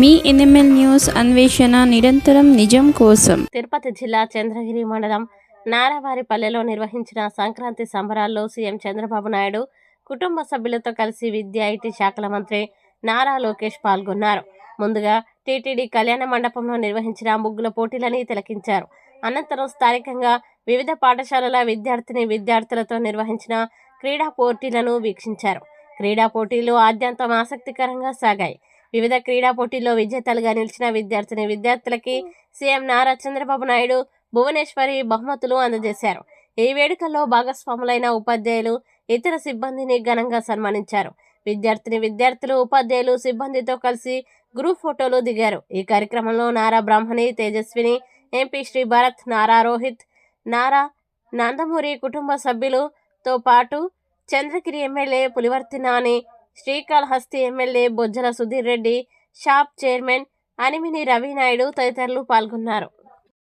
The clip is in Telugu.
మీ ఎన్ఎంఎల్ న్యూస్ అన్వేషణ నిరంతరం నిజం కోసం. తిరుపతి జిల్లా చంద్రగిరి మండలం నారావారిపల్లెలో నిర్వహించిన సంక్రాంతి సంబరాల్లో సీఎం చంద్రబాబు నాయుడు కుటుంబ సభ్యులతో కలిసి విద్యా ఐటీ శాఖల మంత్రి నారా లోకేష్ పాల్గొన్నారు. ముందుగా టీటీడీ కళ్యాణ మండపంలో నిర్వహించిన ముగ్గుల పోటీలని తిలకించారు. అనంతరం స్థానికంగా వివిధ పాఠశాలల విద్యార్థిని విద్యార్థులతో నిర్వహించిన క్రీడా పోటీలను వీక్షించారు. క్రీడా పోటీలు ఆద్యంతం ఆసక్తికరంగా సాగాయి. వివిధ క్రీడా పోటీల్లో విజేతలుగా నిలిచిన విద్యార్థిని విద్యార్థులకి సీఎం నారా చంద్రబాబు నాయుడు భువనేశ్వరి బహుమతులు అందజేశారు. ఈ వేడుకల్లో భాగస్వాములైన ఉపాధ్యాయులు ఇతర సిబ్బందిని ఘనంగా సన్మానించారు. విద్యార్థిని విద్యార్థులు ఉపాధ్యాయులు సిబ్బందితో కలిసి గ్రూప్ ఫోటోలు దిగారు. ఈ కార్యక్రమంలో నారా బ్రాహ్మణి తేజస్విని ఎంపీ శ్రీ భరత్ నారా రోహిత్ నారా నందమూరి కుటుంబ సభ్యులతో పాటు Chandragiri MLA Pulivarthi Nani Srikalahasti MLA Bojjala Sudheer Reddy shop chairman Animini Ravinaidu తదితరులు పాల్గొన్నారు.